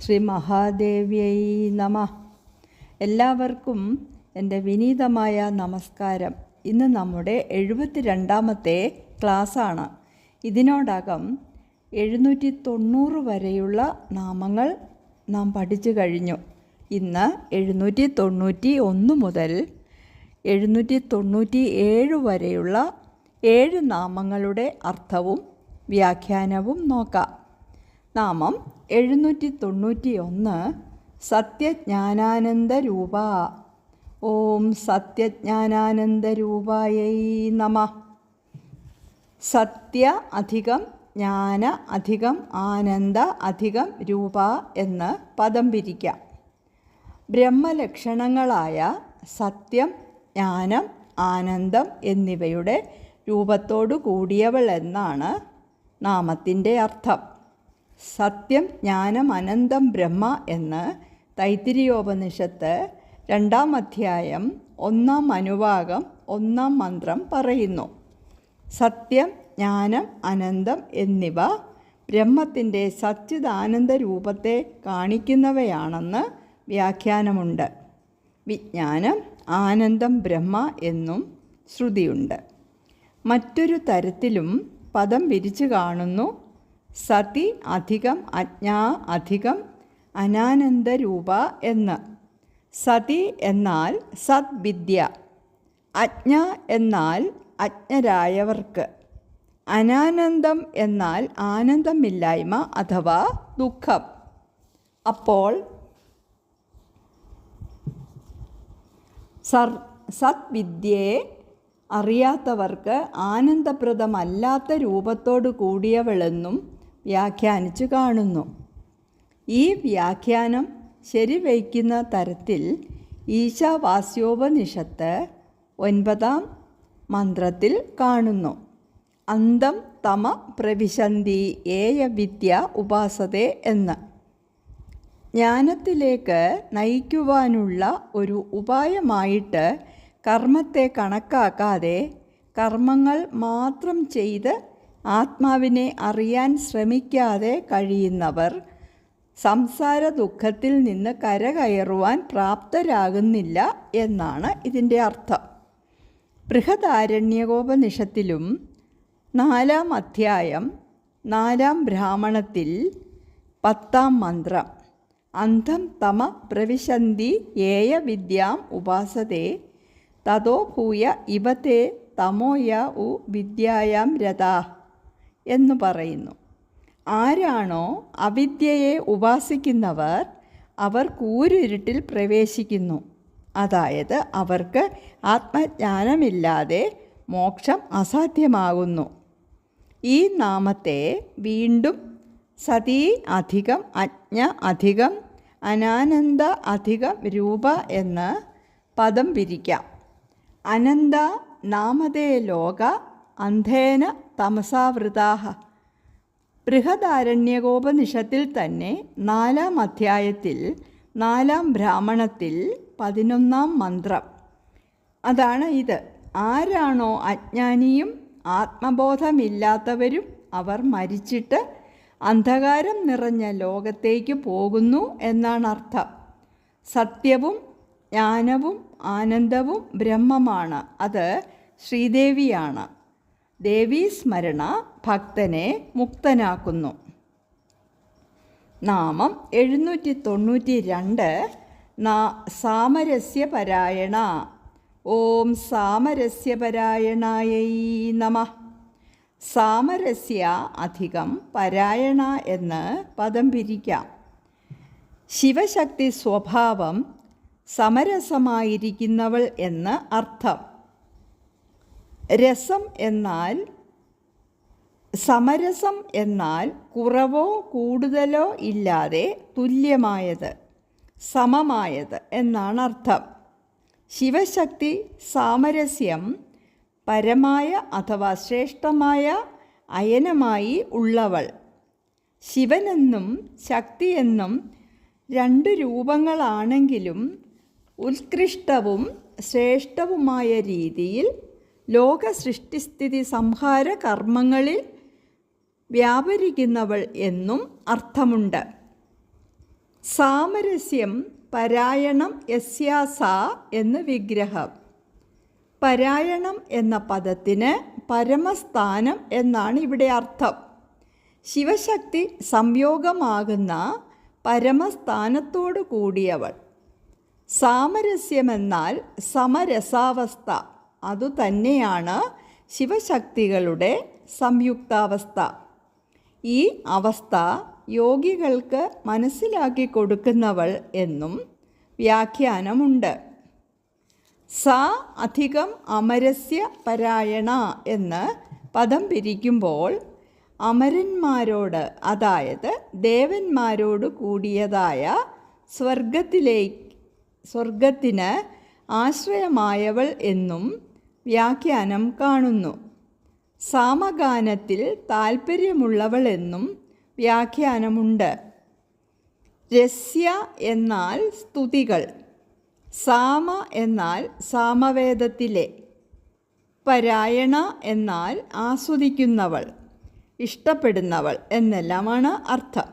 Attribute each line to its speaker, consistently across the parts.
Speaker 1: ശ്രീ മഹാദേവ്യൈ നമ. എല്ലാവർക്കും എന്റെ വിനീതമായ നമസ്കാരം. ഇന്ന് നമ്മുടെ എഴുപത്തി രണ്ടാമത്തെ ക്ലാസ്സാണ്. ഇതിനോടകം എഴുന്നൂറ്റി തൊണ്ണൂറ് വരെയുള്ള നാമങ്ങൾ നാം പഠിച്ചു കഴിഞ്ഞു. ഇന്ന് എഴുന്നൂറ്റി തൊണ്ണൂറ്റി ഒന്ന് മുതൽ എഴുന്നൂറ്റി തൊണ്ണൂറ്റി ഏഴ് വരെയുള്ള ഏഴ് നാമങ്ങളുടെ അർത്ഥവും വ്യാഖ്യാനവും നോക്കാം. നാമം എഴുന്നൂറ്റി തൊണ്ണൂറ്റി ഒന്ന് സത്യജ്ഞാനാനന്ദ രൂപ ഓം സത്യജ്ഞാനാനന്ദ രൂപായൈ നമ. സത്യ അധികം ജ്ഞാന അധികം ആനന്ദ അധികം രൂപ എന്ന് പദം പിരിക്കാം. ബ്രഹ്മലക്ഷണങ്ങളായ സത്യം ജ്ഞാനം ആനന്ദം എന്നിവയുടെ രൂപത്തോടു കൂടിയവൾ എന്നാണ് നാമത്തിന്റെ അർത്ഥം. സത്യം ജ്ഞാനം അനന്തം ബ്രഹ്മ എന്ന് തൈത്തിരിയോപനിഷത്ത് രണ്ടാം അധ്യായം ഒന്നാം അനുവാകം ഒന്നാം മന്ത്രം പറയുന്നു. സത്യം ജ്ഞാനം അനന്തം എന്നിവ ബ്രഹ്മത്തിന്റെ സച്ചിദാനന്ദ രൂപത്തെ കാണിക്കുന്നവയാണെന്ന് വ്യാഖ്യാനമുണ്ട്. വിജ്ഞാനം ആനന്ദം ബ്രഹ്മ എന്നും ശ്രുതിയുണ്ട്. മറ്റൊരു തരത്തിലും പദം വിരിച്ചു കാണുന്നു. സതി അധികം അജ്ഞാ അധികം അനാനന്ദരൂപ എന്ന്. സതി എന്നാൽ സദ്വിദ്യ അജ്ഞ എന്നാൽ അജ്ഞരായവർക്ക്. അനാനന്ദം എന്നാൽ ആനന്ദമില്ലായ്മ അഥവാ ദുഃഖം. അപ്പോൾ സർ സദ്വിദ്യയെ അറിയാത്തവർക്ക് ആനന്ദപ്രദമല്ലാത്ത രൂപത്തോടു കൂടിയവളെന്നും വ്യാഖ്യാനിച്ചു കാണുന്നു. ഈ വ്യാഖ്യാനം ശരിവയ്ക്കുന്ന തരത്തിൽ ഈശാവാസ്യോപനിഷത്ത് ഒൻപതാം മന്ത്രത്തിൽ കാണുന്നു. അന്തം തമ പ്രവിശന്തി ഏയ വിദ്യ ഉപാസതേ എന്ന്. ജ്ഞാനത്തിലേക്ക് നയിക്കുവാനുള്ള ഒരു ഉപായമായിട്ട് കർമ്മത്തെ കണക്കാക്കാതെ കർമ്മങ്ങൾ മാത്രം ചെയ്ത് ആത്മാവിനെ അറിയാൻ ശ്രമിക്കാതെ കഴിയുന്നവർ സംസാര ദുഃഖത്തിൽ നിന്ന് കരകയറുവാൻ പ്രാപ്തരാകുന്നില്ല എന്നാണ് ഇതിന്റെ അർത്ഥം. ബൃഹദാരണ്യകോപനിഷത്തിലും നാലാം അധ്യായം നാലാം ബ്രാഹ്മണത്തിൽ പത്താം മന്ത്രം അന്ധം തമ പ്രവിശന്തി ഏയ വിദ്യാം ഉപാസതേ തതോ ഭൂയ ഇവത്തെ തമോയ ഉ വിദ്യായാം രഥാ എന്ന് പറയുന്നു. ആരാണോ അവിദ്യയെ ഉപാസിക്കുന്നവർ അവർ കൂരിരുട്ടിൽ പ്രവേശിക്കുന്നു. അതായത് അവർക്ക് ആത്മജ്ഞാനമില്ലാതെ മോക്ഷം അസാധ്യമാകുന്നു. ഈ നാമത്തെ വീണ്ടും സതീ അധികം അജ്ഞ അധികം അനാനന്ദ അധികം രൂപ എന്ന് പദം പിരിക്കാം അനന്ത നാമതേ ലോക അന്ധേന തമസാവൃതാഹ ബൃഹദാരണ്യകോപനിഷത്തിൽ തന്നെ നാലാം അധ്യായത്തിൽ നാലാം ബ്രാഹ്മണത്തിൽ പതിനൊന്നാം മന്ത്രം. അതാണ് ഇത്. ആരാണോ അജ്ഞാനിയും ആത്മബോധമില്ലാത്തവരും അവർ മരിച്ചിട്ട് അന്ധകാരം നിറഞ്ഞ ലോകത്തേക്ക് പോകുന്നു എന്നാണ് അർത്ഥം സത്യവും ജ്ഞാനവും ആനന്ദവും ബ്രഹ്മമാണ്. അത് ശ്രീദേവിയാണ്. ദേവീസ്മരണ ഭക്തനെ മുക്തനാക്കുന്നു. നാമം എഴുന്നൂറ്റി തൊണ്ണൂറ്റി രണ്ട് സാമരസ്യപരായണ. ഓം സാമരസ്യപരായണായൈ നമ. സാമരസ്യ അധികം പരായണ എന്ന് പദം പിരിക്കാം. ശിവശക്തി സ്വഭാവം സമരസമായിരിക്കുന്നവൾ എന്ന് അർത്ഥം. രസം എന്നാൽ സമരസം എന്നാൽ കുറവോ കൂടുതലോ ഇല്ലാതെ തുല്യമായത് സമമായത് എന്നാണ് അർത്ഥം. ശിവശക്തി സാമരസ്യം പരമായ അഥവാ ശ്രേഷ്ഠമായ അയനമായി ഉള്ളവൾ. ശിവനെന്നും ശക്തിയെന്നും രണ്ട് രൂപങ്ങളാണെങ്കിലും ഉത്കൃഷ്ടവും ശ്രേഷ്ഠവുമായ രീതിയിൽ ലോക സൃഷ്ടിസ്ഥിതി സംഹാര കർമ്മങ്ങളിൽ വ്യാപരിക്കുന്നവൾ എന്നും അർത്ഥമുണ്ട്. സാമരസ്യം പരായണം യസ്യാസ എന്ന് വിഗ്രഹം. പരായണം എന്ന പദത്തിന് പരമസ്ഥാനം എന്നാണ് ഇവിടെ അർത്ഥം. ശിവശക്തി സംയോഗമാകുന്ന പരമസ്ഥാനത്തോടു കൂടിയവൾ. സാമരസ്യമെന്നാൽ സമരസാവസ്ഥ. അതുതന്നെയാണ് ശിവശക്തികളുടെ സംയുക്താവസ്ഥ. ഈ അവസ്ഥ യോഗികൾക്ക് മനസ്സിലാക്കി കൊടുക്കുന്നവൾ എന്നും വ്യാഖ്യാനമുണ്ട്. സ അധികം അമരസ്യ പരായണ എന്ന് പദം പിരിക്കുമ്പോൾ അമരന്മാരോട് അതായത് ദേവന്മാരോട് കൂടിയതായ സ്വർഗത്തിലേക്ക് സ്വർഗത്തിന് ആശ്രയമായവൾ എന്നും വ്യാഖ്യാനം കാണുന്നു. സാമഗാനത്തിൽ താൽപ്പര്യമുള്ളവളെന്നും വ്യാഖ്യാനമുണ്ട്. രസ്യ എന്നാൽ സ്തുതികൾ സാമ എന്നാൽ സാമവേദത്തിലെ പരായണ എന്നാൽ ആസ്വദിക്കുന്നവൾ ഇഷ്ടപ്പെടുന്നവൾ എന്നെല്ലാമാണ് അർത്ഥം.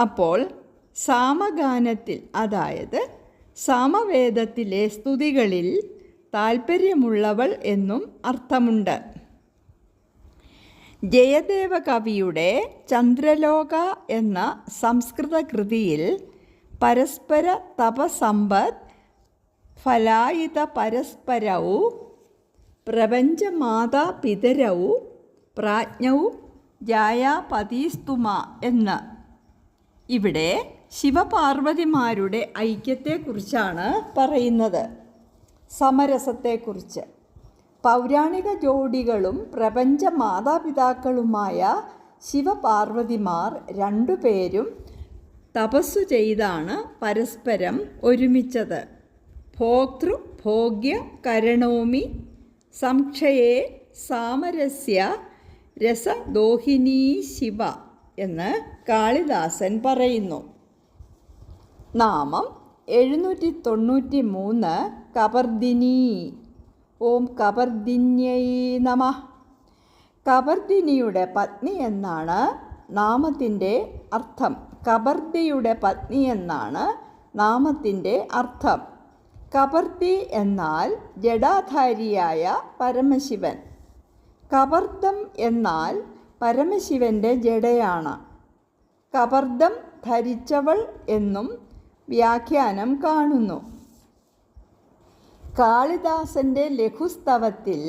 Speaker 1: അപ്പോൾ സാമഗാനത്തിൽ അതായത് സാമവേദത്തിലെ സ്തുതികളിൽ താൽപ്പര്യമുള്ളവൾ എന്നും അർത്ഥമുണ്ട്. ജയദേവ കവിയുടെ ചന്ദ്രലോക എന്ന സംസ്കൃത കൃതിയിൽ പരസ്പര തപസമ്പത് ഫലായിത പരസ്പരൗ പ്രപഞ്ചമാതാ പ്രാജ്ഞൗ ജായാപതീസ്തുമ എന്ന്. ഇവിടെ ശിവപാർവതിമാരുടെ ഐക്യത്തെക്കുറിച്ചാണ് പറയുന്നത്. സമരസത്തെക്കുറിച്ച്. പൗരാണിക ജോഡികളും പ്രപഞ്ച മാതാപിതാക്കളുമായ ശിവപാർവതിമാർ രണ്ടുപേരും തപസ്സു ചെയ്താണ് പരസ്പരം ഒരുമിച്ചത്. ഭോക്തൃ ഭോഗ്യ കരണോമി സംക്ഷയേ സാമരസ്യ രസദോഹിനീ ശിവ എന്ന് കാളിദാസൻ പറയുന്നു. നാമം എഴുന്നൂറ്റി തൊണ്ണൂറ്റി മൂന്ന് കബർദിനി. ഓം കബർദിന്യൈ നമ. കബർദിനിയുടെ പത്നി എന്നാണ് നാമത്തിന്റെ അർത്ഥം. കബർദിയുടെ പത്നി എന്നാണ് നാമത്തിന്റെ അർത്ഥം. കബർദി എന്നാൽ ജഡാധാരിയായ പരമശിവൻ. കബർദം എന്നാൽ പരമശിവന്റെ ജഡയാണ്. കബർദം ധരിച്ചവൾ എന്നും വ്യാഖ്യാനം കാണുന്നു. കാളിദാസന്റെ ലഘുസ്തവത്തിൽ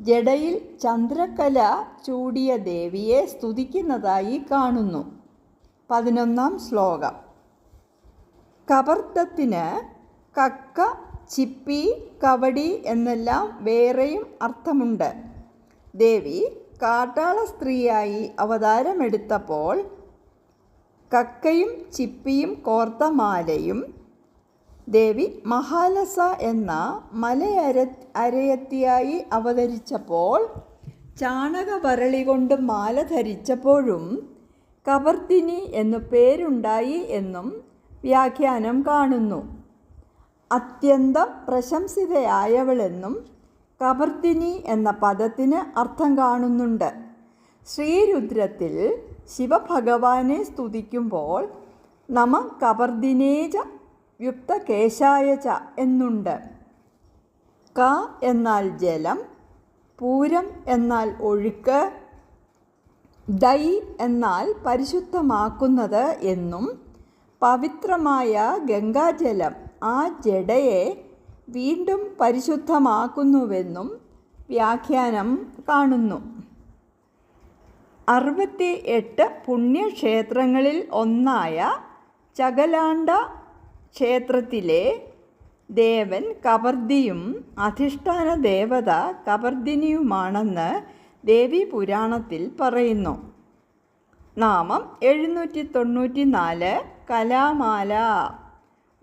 Speaker 1: ജഡയിൽ ചന്ദ്രകല ചൂടിയ ദേവിയെ സ്തുതിക്കുന്നതായി കാണുന്നു. പതിനൊന്നാം ശ്ലോകം. കവർത്തത്തിന് കക്ക ചിപ്പി കവടി എന്നെല്ലാം വേറെയും അർത്ഥമുണ്ട്. ദേവി കാട്ടാള സ്ത്രീയായി അവതാരമെടുത്തപ്പോൾ കക്കയും ചിപ്പിയും കോർത്ത മാലയും. ദേവി മഹാലസ എന്ന മലയര അരയത്തിയായി അവതരിച്ചപ്പോൾ ചാണകവരളി കൊണ്ട് മാല ധരിച്ചപ്പോഴും കവർത്തിനി എന്നു പേരുണ്ടായി എന്നും വ്യാഖ്യാനം കാണുന്നു. അത്യന്തം പ്രശംസിതയായവളെന്നും കവർത്തിനി എന്ന പദത്തിന് അർത്ഥം കാണുന്നുണ്ട്. ശ്രീരുദ്രത്തിൽ ശിവഭഗവാനെ സ്തുതിക്കുമ്പോൾ നമ കബർദിനേജ യുക്തകേശായ ച എന്നുണ്ട്. ക എന്നാൽ ജലം പൂരം എന്നാൽ ഒഴുക്ക് ദൈ എന്നാൽ പരിശുദ്ധമാക്കുന്നത് എന്നും പവിത്രമായ ഗംഗാജലം ആ ജഡയെ വീണ്ടും പരിശുദ്ധമാക്കുന്നുവെന്നും വ്യാഖ്യാനം കാണുന്നു. അറുപത്തി എട്ട് പുണ്യക്ഷേത്രങ്ങളിൽ ഒന്നായ ചകലാണ്ട ക്ഷേത്രത്തിലെ ദേവൻ കബർദിയും അധിഷ്ഠാന ദേവത കബർദിനിയുമാണെന്ന് ദേവി പുരാണത്തിൽ പറയുന്നു. നാമം എഴുന്നൂറ്റി തൊണ്ണൂറ്റി നാല് കലാമാല.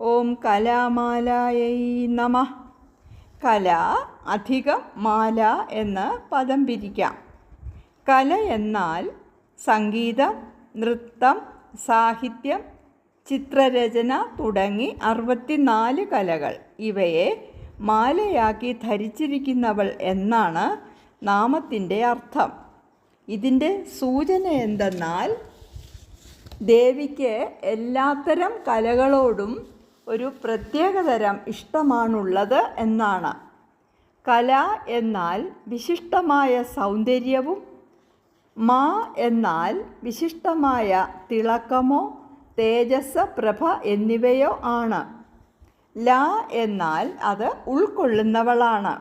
Speaker 1: ഓം കലാമാലായൈ നമ. കല അധികം മാല എന്ന് പദം പിരിക്കാം. കല എന്നാൽ സംഗീതം നൃത്തം സാഹിത്യം ചിത്രരചന തുടങ്ങി അറുപത്തിനാല് കലകൾ. ഇവയെ മാലയാക്കി ധരിച്ചിരിക്കുന്നവൾ എന്നാണ് നാമത്തിന്റെ അർത്ഥം. ഇതിന്റെ സൂചന എന്തെന്നാൽ ദേവിക്ക് എല്ലാത്തരം കലകളോടും ഒരു പ്രത്യേകതരം ഇഷ്ടമാണുള്ളത് എന്നാണ്. കല എന്നാൽ വിശിഷ്ടമായ സൗന്ദര്യവും മാ എന്നാൽ വിശിഷ്ടമായ തിളക്കമോ തേജസ് പ്രഭ എന്നിവയോ ആണ്. ല എന്നാൽ അത് ഉൾക്കൊള്ളുന്നവളാണ്.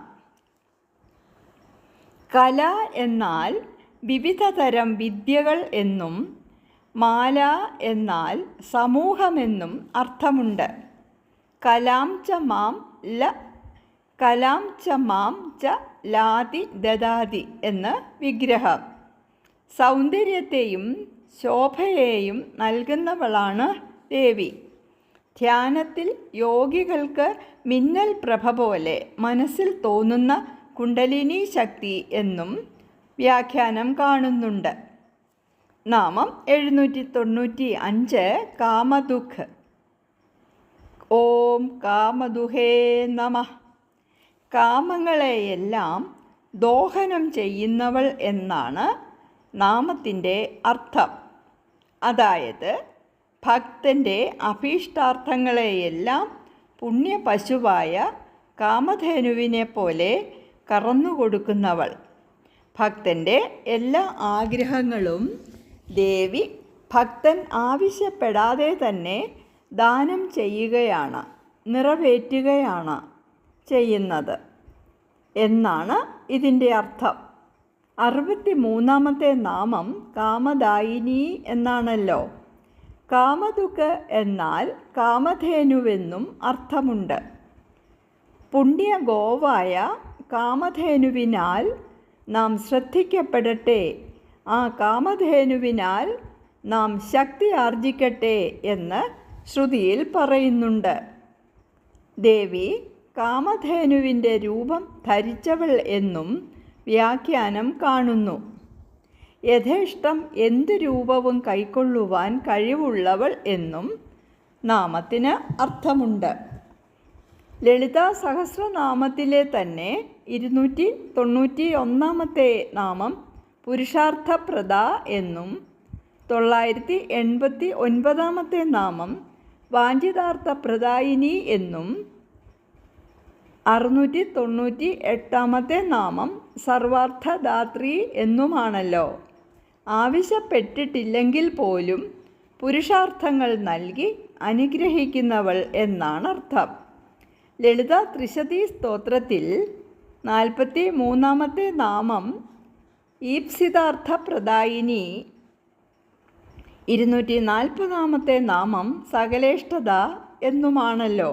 Speaker 1: കല എന്നാൽ വിവിധതരം വിദ്യകൾ എന്നും മാല എന്നാൽ സമൂഹമെന്നും അർത്ഥമുണ്ട്. കലാം ച മാം ല കലാം ച മാം ച ലാതി ദദാതി എന്ന് വിഗ്രഹം. സൗന്ദര്യത്തെയും ശോഭയെയും നൽകുന്നവളാണ് ദേവി. ധ്യാനത്തിൽ യോഗികൾക്ക് മിന്നൽ പ്രഭ പോലെ മനസ്സിൽ തോന്നുന്ന കുണ്ടലിനി ശക്തി എന്നും വ്യാഖ്യാനം കാണുന്നുണ്ട്. നാമം എഴുന്നൂറ്റി തൊണ്ണൂറ്റി അഞ്ച് കാമദുഃഖ്. ഓം കാമദുഹേ നമ. കാമങ്ങളെയെല്ലാം ദോഹനം ചെയ്യുന്നവൾ എന്നാണ് നാമത്തിന്റെ അർത്ഥം. അതായത് ഭക്തന്റെ അഭീഷ്ടാർത്ഥങ്ങളെയെല്ലാം പുണ്യപശുവായ കാമധേനുവിനെ പോലെ കറന്നുകൊടുക്കുന്നവൾ. ഭക്തന്റെ എല്ലാ ആഗ്രഹങ്ങളും ദേവി ഭക്തൻ ആവശ്യപ്പെടാതെ തന്നെ ദാനം ചെയ്യുകയാണ് നിറവേറ്റുകയാണ് ചെയ്യുന്നത്. എന്നാണ് ഇതിന്റെ അർത്ഥം. അറുപത്തി മൂന്നാമത്തെ നാമം കാമദായിനി എന്നാണല്ലോ. കാമതുക്ക് എന്നാൽ കാമധേനുവെന്നും അർത്ഥമുണ്ട്. പുണ്യ ഗോവായ കാമധേനുവിനാൽ നാം ശ്രദ്ധിക്കപ്പെടട്ടെ. ആ കാമധേനുവിനാൽ നാം ശക്തി ആർജിക്കട്ടെ എന്ന് ശ്രുതിയിൽ പറയുന്നുണ്ട്. ദേവി കാമധേനുവിന്റെ രൂപം ധരിച്ചവൾ എന്നും വ്യാഖ്യാനം കാണുന്നു. യഥേഷ്ടം എന്ത് രൂപവും കൈക്കൊള്ളുവാൻ കഴിവുള്ളവൾ എന്നും നാമത്തിന് അർത്ഥമുണ്ട്. ലളിതാ സഹസ്രനാമത്തിലെ തന്നെ ഇരുന്നൂറ്റി തൊണ്ണൂറ്റി ഒന്നാമത്തെ നാമം പുരുഷാർത്ഥപ്രദ എന്നും തൊള്ളായിരത്തി എൺപത്തി ഒൻപതാമത്തെ നാമം വാഞ്ചിതാർത്ഥപ്രദായിനി എന്നും അറുന്നൂറ്റി തൊണ്ണൂറ്റി എട്ടാമത്തെ നാമം സർവാർത്ഥദാത്രി എന്നുമാണല്ലോ. ആവശ്യപ്പെട്ടിട്ടില്ലെങ്കിൽ പോലും പുരുഷാർത്ഥങ്ങൾ നൽകി അനുഗ്രഹിക്കുന്നവൾ എന്നാണ് അർത്ഥം. ലളിത ത്രിശതി സ്തോത്രത്തിൽ നാൽപ്പത്തി മൂന്നാമത്തെ നാമം ഈപ്സിതാർത്ഥ പ്രദായിനി ഇരുന്നൂറ്റി നാൽപ്പതാമത്തെ നാമം സകലേഷ്ടത എന്നുമാണല്ലോ.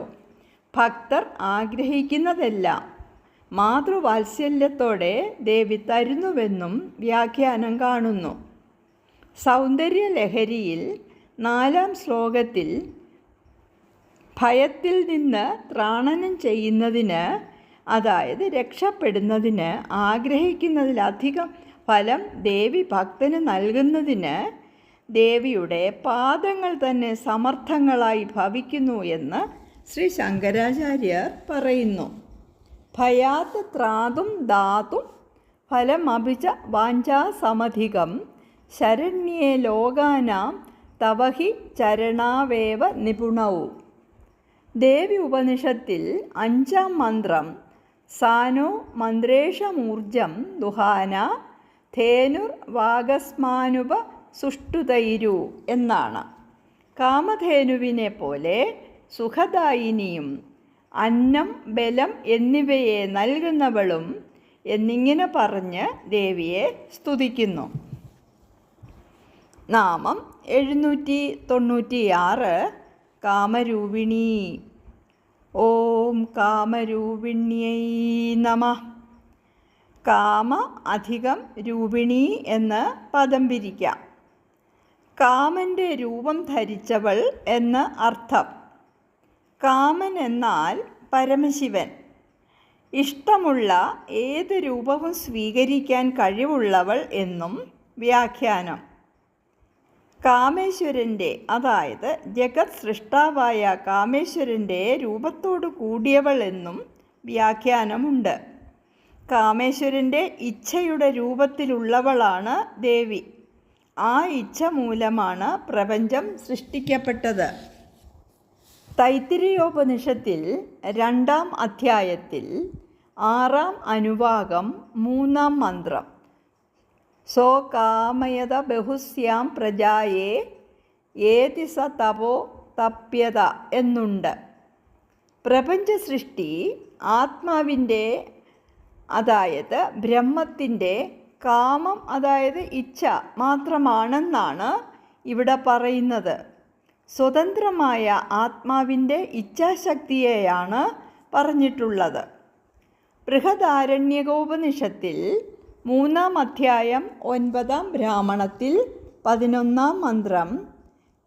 Speaker 1: ഭക്തർ ആഗ്രഹിക്കുന്നതെല്ലാം മാതൃവാത്സല്യത്തോടെ ദേവി തരുന്നുവെന്നും വ്യാഖ്യാനം കാണുന്നു. സൗന്ദര്യലഹരിയിൽ നാലാം ശ്ലോകത്തിൽ ഭയത്തിൽ നിന്ന് ത്രാണനം ചെയ്യുന്നതിന് അതായത് രക്ഷപ്പെടുന്നതിന് ആഗ്രഹിക്കുന്നതിലധികം ഫലം ദേവി ഭക്തന് നൽകുന്നതിന് ദേവിയുടെ പാദങ്ങൾ തന്നെ സമർത്ഥങ്ങളായി ഭവിക്കുന്നു എന്ന് ശ്രീ ശങ്കരാചാര്യർ പറയുന്നു ഭയാത് ത്രാതും ദാതും ഫലമഭിച വാഞ്ചാസമധികം ശരണ്യേ ലോകാനാം തവഹി ചരണാവേവ നിപുണവും ദേവി ഉപനിഷത്തിൽ അഞ്ചാം മന്ത്രം സാനോ മന്ത്രേഷമൂർജം ദുഹാന ധേനുർ വാഗസ്മാനുപ സുഷ്ടുതൈരു എന്നാണ്. കാമധേനുവിനെ പോലെ സുഖദായിനിയും അന്നം ബലം എന്നിവയെ നൽകുന്നവളും എന്നിങ്ങനെ പറഞ്ഞ് ദേവിയെ സ്തുതിക്കുന്നു. നാമം എഴുന്നൂറ്റി തൊണ്ണൂറ്റിയാറ് കാമരൂപിണി. ഓം കാമരൂപിണ്യൈ നമ. കാമ അധികം രൂപിണി എന്ന് പദം പിരിക്കാം. കാമന്റെ രൂപം ധരിച്ചവൾ എന്ന് അർത്ഥം കാമൻ എന്നാൽ പരമശിവൻ. ഇഷ്ടമുള്ള ഏത് രൂപവും സ്വീകരിക്കാൻ കഴിവുള്ളവൾ എന്നും വ്യാഖ്യാനം. കാമേശ്വരന്റെ അതായത് ജഗത് സൃഷ്ടാവായ കാമേശ്വരന്റെ രൂപത്തോട് കൂടിയവൾ എന്നും വ്യാഖ്യാനമുണ്ട്. കാമേശ്വരന്റെ ഇച്ഛയുടെ രൂപത്തിലുള്ളവളാണ് ദേവി. ആ ഇച്ഛ മൂലമാണ് പ്രപഞ്ചം സൃഷ്ടിക്കപ്പെട്ടത്. തൈത്തിരിയോപനിഷത്തിൽ രണ്ടാം അധ്യായത്തിൽ ആറാം അനുവാകം മൂന്നാം മന്ത്രം. സോ കാമയത ബഹുസ്യാം പ്രജായേ ഏതി സ തപോ തപ്യത എന്നുണ്ട്. പ്രപഞ്ച സൃഷ്ടി ആത്മാവിന്റെ അതായത് ബ്രഹ്മത്തിന്റെ കാമം അതായത് ഇച്ഛ മാത്രമാണെന്നാണ് ഇവിടെ പറയുന്നത്. സ്വതന്ത്രമായ ആത്മാവിന്റെ ഇച്ഛാശക്തിയെയാണ് പറഞ്ഞിട്ടുള്ളത്. ബൃഹദാരണ്യകോപനിഷത്തിൽ മൂന്നാം അധ്യായം ഒൻപതാം ബ്രാഹ്മണത്തിൽ പതിനൊന്നാം മന്ത്രം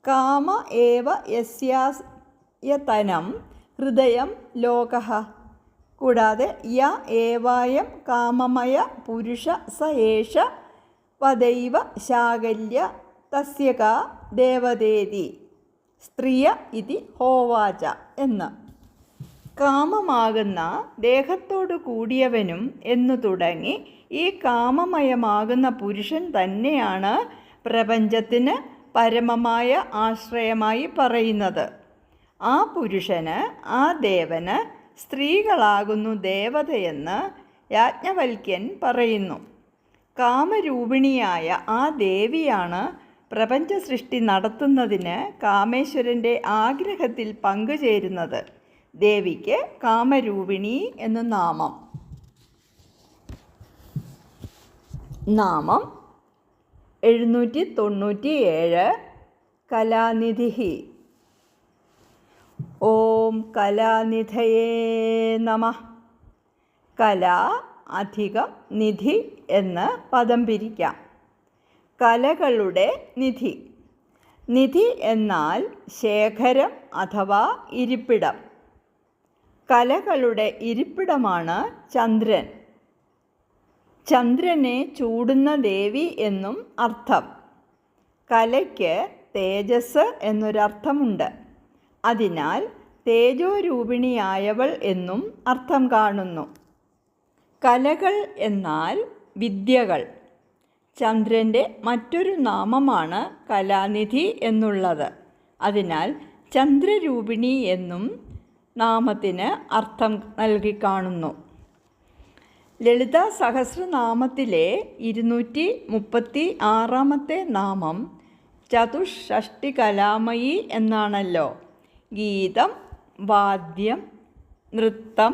Speaker 1: കാമ ഏവ യസ്യായതനം ഹൃദയം ലോക. കൂടാതെ യ ഏവായം കാമമയ പുരുഷ സ വദൈവ ശാകല്യ തസ്യക ദേവതേതി സ്ത്രീയ ഇതി ഹോവാച എന്ന്. കാമമാകുന്ന ദേഹത്തോടു കൂടിയവനും എന്നു തുടങ്ങി ഈ കാമമയമാകുന്ന പുരുഷൻ തന്നെയാണ് പ്രപഞ്ചത്തിന് പരമമായ ആശ്രയമായി പറയുന്നത്. ആ പുരുഷന് ആ ദേവന് സ്ത്രീകളാകുന്നു ദേവതയെന്ന് യാജ്ഞവൽക്യൻ പറയുന്നു. കാമരൂപിണിയായ ആ ദേവിയാണ് പ്രപഞ്ച സൃഷ്ടി നടത്തുന്നതിന് കാമേശ്വരന്റെ ആഗ്രഹത്തിൽ പങ്കുചേരുന്നത് ദേവിക്ക് കാമരൂപിണി എന്ന് നാമം. നാമം എഴുന്നൂറ്റി തൊണ്ണൂറ്റി ഏഴ് കലാനിധി ഓം കലാനിധയേ നമ. കല അധികം നിധി എന്ന് പദം പിരിക്കാം. കലകളുടെ നിധി. നിധി എന്നാൽ ശേഖരം അഥവാ ഇരിപ്പിടം. കലകളുടെ ഇരിപ്പിടമാണ് ചന്ദ്രൻ. ചന്ദ്രനെ ചൂടുന്ന ദേവി എന്നും അർത്ഥം. കലയ്ക്ക് തേജസ് എന്നൊരർത്ഥമുണ്ട്. അതിനാൽ തേജോരൂപിണിയായവൾ എന്നും അർത്ഥം കാണുന്നു. കലകൾ എന്നാൽ വിദ്യകൾ. ചന്ദ്രന്റെ മറ്റൊരു നാമമാണ് കലാനിധി എന്നുള്ളത്. അതിനാൽ ചന്ദ്രരൂപിണി എന്നും നാമത്തിന് അർത്ഥം നൽകി കാണുന്നു. ലളിത സഹസ്രനാമത്തിലെ ഇരുന്നൂറ്റി മുപ്പത്തി ആറാമത്തെ നാമം ചതുഷ്ഷഷ്ടി കലാമയി എന്നാണല്ലോ. ഗീതം വാദ്യം നൃത്തം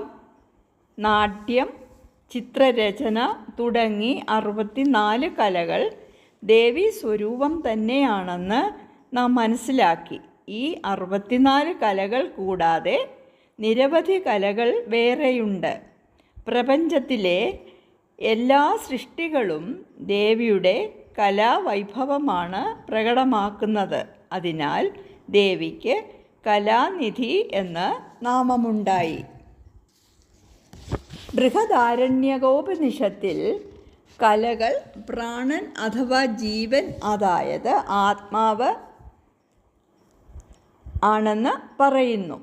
Speaker 1: നാട്യം ചിത്രരചന തുടങ്ങി അറുപത്തിനാല് കലകൾ ദേവി സ്വരൂപം തന്നെയാണെന്ന് നാം മനസ്സിലാക്കി. ഈ അറുപത്തിനാല് കലകൾ കൂടാതെ നിരവധി കലകൾ വേറെയുണ്ട്. പ്രപഞ്ചത്തിലെ എല്ലാ സൃഷ്ടികളും ദേവിയുടെ കലാവൈഭവമാണ് പ്രകടമാക്കുന്നത്. അതിനാൽ ദേവിക്ക് കലാനിധി എന്ന് നാമമുണ്ടായി. ബൃഹദാരണ്യകോപനിഷത്തിൽ കലകൾ പ്രാണൻ അഥവാ ജീവൻ അതായത് ആത്മാവ് ആണെന്ന് പറയുന്നു.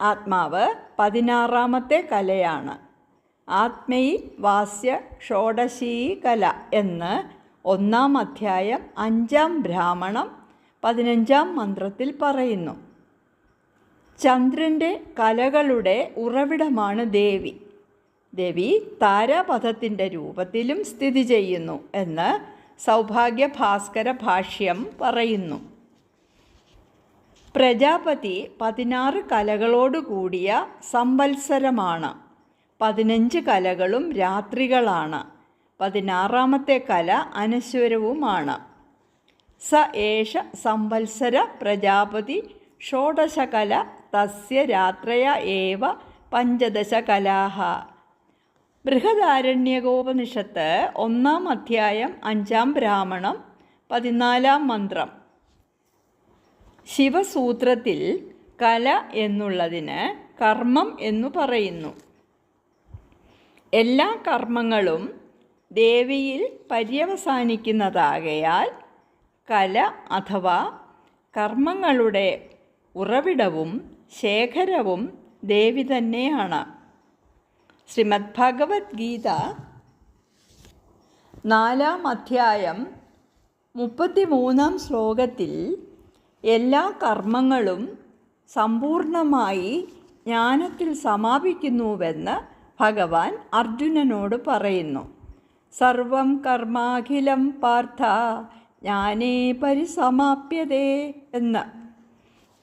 Speaker 1: ആത്മാവ് പതിനാറാമത്തെ കലയാണ്. ആത്മയി വാസ്യ ഷോഡശീ കല എന്ന് ഒന്നാം അധ്യായം അഞ്ചാം ബ്രാഹ്മണം പതിനഞ്ചാം മന്ത്രത്തിൽ പറയുന്നു. ചന്ദ്രന്റെ കലകളുടെ ഉറവിടമാണ് ദേവി. ദേവി താരാപഥത്തിന്റെ രൂപത്തിലും സ്ഥിതി ചെയ്യുന്നു എന്ന് സൗഭാഗ്യ ഭാസ്കര ഭാഷ്യം പറയുന്നു. പ്രജാപതി പതിനാറ് കലകളോടുകൂടിയ സംവത്സരമാണ്. പതിനഞ്ച് കലകളും രാത്രികളാണ്. പതിനാറാമത്തെ കല അനശ്വരവുമാണ്. സ ഏഷ സംവത്സര പ്രജാപതി ഷോഡശകല തസ്യ രാത്രയ ഏവ പഞ്ചദശ കലാഹ. ബൃഹദാരണ്യകോപനിഷത്ത് ഒന്നാം അധ്യായം അഞ്ചാം ബ്രാഹ്മണം പതിനാലാം മന്ത്രം. ശിവസൂത്രത്തിൽ കല എന്നുള്ളതിന് കർമ്മം എന്നു പറയുന്നു. എല്ലാ കർമ്മങ്ങളും ദേവിയിൽ പര്യവസാനിക്കുന്നതാകയാൽ കല അഥവാ കർമ്മങ്ങളുടെ ഉറവിടവും ശേഖരവും ദേവി തന്നെയാണ്. ശ്രീമദ് ഭഗവത്ഗീത നാലാം അധ്യായം മുപ്പത്തിമൂന്നാം ശ്ലോകത്തിൽ എല്ലാ കർമ്മങ്ങളും സമ്പൂർണമായി ജ്ഞാനത്തിൽ സമാപിക്കുന്നുവെന്ന് ഭഗവാൻ അർജുനനോട് പറയുന്നു. സർവം കർമാഖിലം പാർത്ഥ ജ്ഞാനേ പരിസമാപ്യതേ എന്ന്.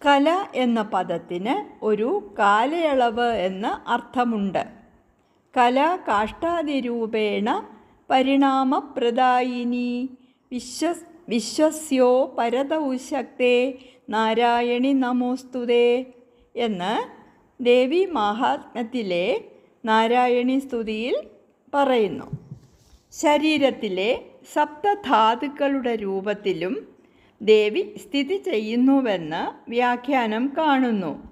Speaker 1: കല എന്ന പദത്തിന് ഒരു കാലയളവ് എന്ന് അർത്ഥമുണ്ട്. കല കാഷ്ടാതിരൂപേണ പരിണാമപ്രദായിനി. വിശ്വ വിശ്വസ്യോ പരതൗശക്തേ നാരായണി നമോസ്തുതേ എന്ന് ദേവി മാഹാത്മ്യത്തിലെ നാരായണി സ്തുതിയിൽ പറയുന്നു. ശരീരത്തിലെ സപ്തധാതുക്കളുടെ രൂപത്തിലും ദേവി സ്ഥിതി ചെയ്യുന്നുവെന്ന് വ്യാഖ്യാനം കാണുന്നു.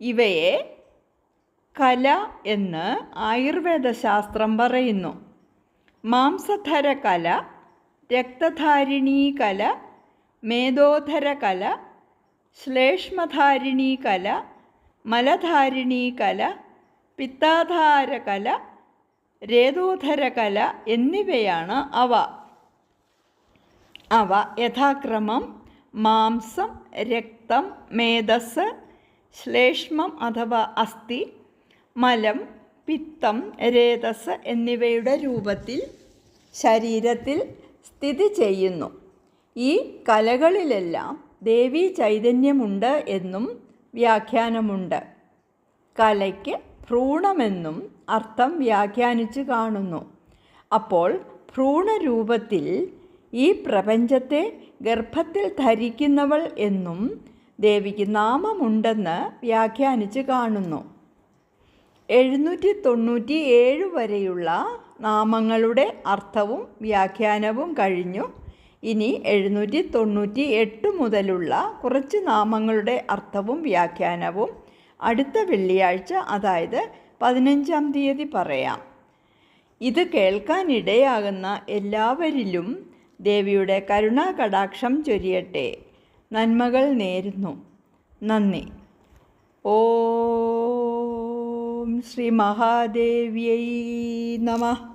Speaker 1: ഇവയെ കല എന്ന് ആയുർവേദ ശാസ്ത്രം പറയുന്നു. മാംസധര കല രക്തധാരിണീ കല മേധോധര കല ശ്ലേഷ്മധാരിണീ കല മലധാരിണീ കല പിത്താധാര കല രേതോധര കല എന്നിവയാണ് അവ. അവ യഥാക്രമം മാംസം രക്തം മേധസ് ശ്ലേഷ്മം അഥവാ അസ്ഥി മലം പിത്തം രേതസ് എന്നിവയുടെ രൂപത്തിൽ ശരീരത്തിൽ സ്ഥിതി ചെയ്യുന്നു. ഈ കലകളിലെല്ലാം ദേവി ചൈതന്യമുണ്ട് എന്നും വ്യാഖ്യാനമുണ്ട്. കലയ്ക്ക് ഭ്രൂണമെന്നും അർത്ഥം വ്യാഖ്യാനിച്ചു കാണുന്നു. അപ്പോൾ ഭ്രൂണരൂപത്തിൽ ഈ പ്രപഞ്ചത്തെ ഗർഭത്തിൽ ധരിക്കുന്നവൾ എന്നും ദേവിക്ക് നാമമുണ്ടെന്ന് വ്യാഖ്യാനിച്ചു കാണുന്നു. എഴുന്നൂറ്റി തൊണ്ണൂറ്റി ഏഴ് വരെയുള്ള നാമങ്ങളുടെ അർത്ഥവും വ്യാഖ്യാനവും കഴിഞ്ഞു. ഇനി എഴുന്നൂറ്റി തൊണ്ണൂറ്റി എട്ട് മുതലുള്ള കുറച്ച് നാമങ്ങളുടെ അർത്ഥവും വ്യാഖ്യാനവും അടുത്ത വെള്ളിയാഴ്ച അതായത് പതിനഞ്ചാം തീയതി പറയാം. ഇത് കേൾക്കാനിടയാകുന്ന എല്ലാവരിലും ദേവിയുടെ കരുണാ കടാക്ഷം ചൊരിയട്ടെ. നന്മകൾ നേരുന്നു. നന്ദി. ഓം श्रीमहादेव्यै नमः।